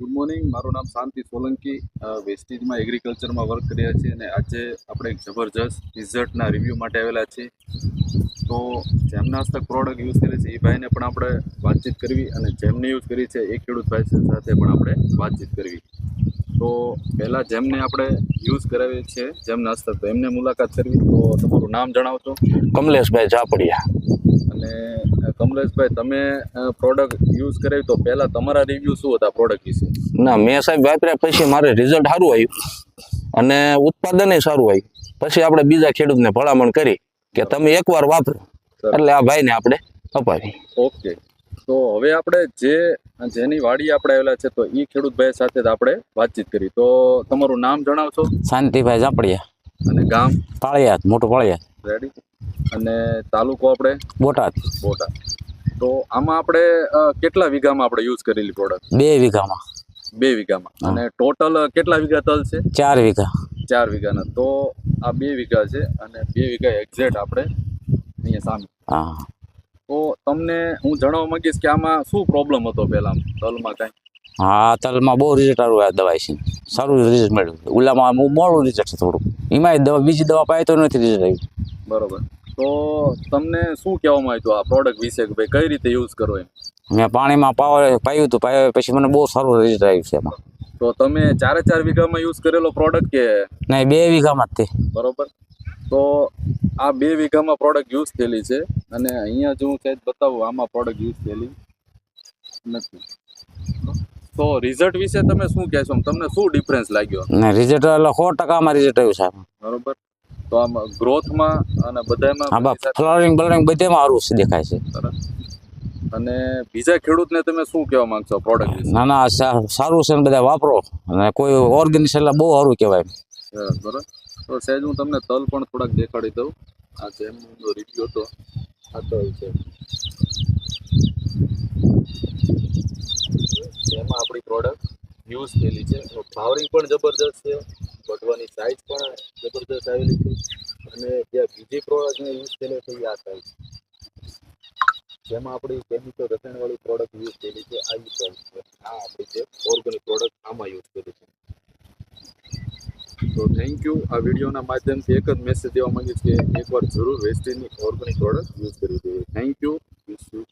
Good morning મારું નામ શાંતિ Solanki વેસ્ટીજમાં એગ્રીકલ્ચરમાં work કર્યા છીએ અને આજે આપણે એક જબરજસ્ત રિઝલ્ટના રિવ્યૂ માટે આવેલા છીએ. તો જેમના હસ્તક પ્રોડક્ટ યુઝ કરી છે, એ ભાઈને પણ આપણે વાતચીત કરવી અને જેમને યુઝ કરી છે, એ ખેડૂત ભાઈ સાથે પણ આપણે વાતચીત કરવી. તો પહેલાં જેમને આપણે યુઝ કરાવીએ છીએ જેમના હસ્તક તો એમને મુલાકાત કરવી. તો તમારું નામ જણાવશો કમલેશભાઈ ઝાપડિયા. અને કમલેશભાઈ તમે પ્રોડક્ટ યુઝ કરાવી તો પહેલાં તમારા રિવ્યૂ શું હતા પ્રોડક્ટ વિશે? ના મેં સાહેબ વાપર્યા પછી મારે રિઝલ્ટ સારું આવ્યું. અને ઉત્પાદન સારું આવ્યું. પછી આપણે બીજા ખેડૂતને ભલામણ કરી કે તમે એકવાર વાપરો. એટલે આ ભાઈને આપણે અપાવી. ઓકે. તો હવે આપણે જે જેની વાડી આપણે આવેલા છે તો એ ખેડૂત ભાઈ સાથે આપણે વાતચીત કરી. તો તમારું નામ જણાવશો? શાંતિભાઈ ઝાપડિયા. અને ગામ? પાળિયાદ મોટું પાળિયાદ. રેડી અને તાલુકો આપણે બોટાદ. બોટાદ. તો આમાં આપણે કેટલા વીઘામાં આપણે યુઝ કરેલી પ્રોડક્ટ બે વીઘામાં. બે વીઘામાં. અને ટોટલ કેટલા વીઘા તલ છે? ચાર વીઘા. ચાર વીઘાના. તો આ બે વીઘા છે અને બે વીઘા એક્ઝેક્ટ આપણે અહીંયા સામે. હા. તો તમને હું જણાવવા માંગીશ કે આમાં શું પ્રોબ્લેમ હતો પહેલા? તલમાં કાંઈ? હા તલમાં બહુ રિઝલ્ટ સારું આ દવાઈ છે. સારું રિઝલ્ટ મળ્યું. ઓલામાં મોડું રિઝલ્ટ છે થોડું. એમાંય દવા બીજી દવા પાય તો નથી રિઝલ્ટ આવ્યું. બરોબર. તો તમને શું કહેવામાં આવ્યું આ પ્રોડક્ટ વિશે કે ભાઈ કઈ રીતે યુઝ કરો એમ? મેં પાણીમાં પાવ પાયું હતું પાયા પછી મને બહુ સારું રિઝલ્ટ આવ્યું છે એમાં. તો તમે ચારે ચાર વીઘામાં યુઝ કરેલો પ્રોડક્ટ કે? નહીં બે વીઘામાં જ તે. બરોબર. તો આ બે વીઘામાં પ્રોડક્ટ યુઝ થયેલી છે અને અહીંયા જો હું સાહેબ બતાવું આમાં પ્રોડક્ટ યુઝ થયેલી નથી. તો રિઝલ્ટ વિશે તમે શું કહેશો? તમને શું ડિફરન્સ લાગ્યો? ને રિઝલ્ટ એટલે સો ટકામાં રિઝલ્ટ આવ્યું છે આમાં. બરોબર. તો આમ ગ્રોથમાં અને બધામાં હા બા ફ્લોરિંગ બ્લરિંગ બધામાં સારું છે દેખાય છે. અને બીજા ખેડૂતને તમે શું કહેવા માંગશો પ્રોડક્ટ ના ના સારું છે ને બધા વાપરો. અને કોઈ ઓર્ગેનિક એટલે બહુ સારું કહેવાય. બરાબર. તો સહેજ હું તમને તલ પણ થોડાક દેખાડી દઉં. આ જેમનો રીવ્યુ હતો આ તલ છે. એમાં આપણી પ્રોડક્ટ યુઝ થયેલી છે. ભાવરી પણ જબરદસ્ત છે. બઢવાની સાઇઝ પણ જબરદસ્ત આવેલી છે. અને જે બીજી પ્રોડક્ટને યુઝ થયેલી છે એ આ સાઇઝ જેમાં આપણી કેમિકલ રસાયણવાળી પ્રોડક્ટ યુઝ થયેલી છે, આ યુઝ છે. આ આપણી જે ઓર્ગેનિક પ્રોડક્ટ આમાં યુઝ કરી છે. તો થેન્ક યુ આ વિડીયોના માધ્યમથી એક જ મેસેજ દેવા માંગીશ કે એકવાર જરૂર વેસ્ટીજની ઓર્ગેનિક પ્રોડક્ટ યુઝ કરવી જોઈએ. Thank you wish you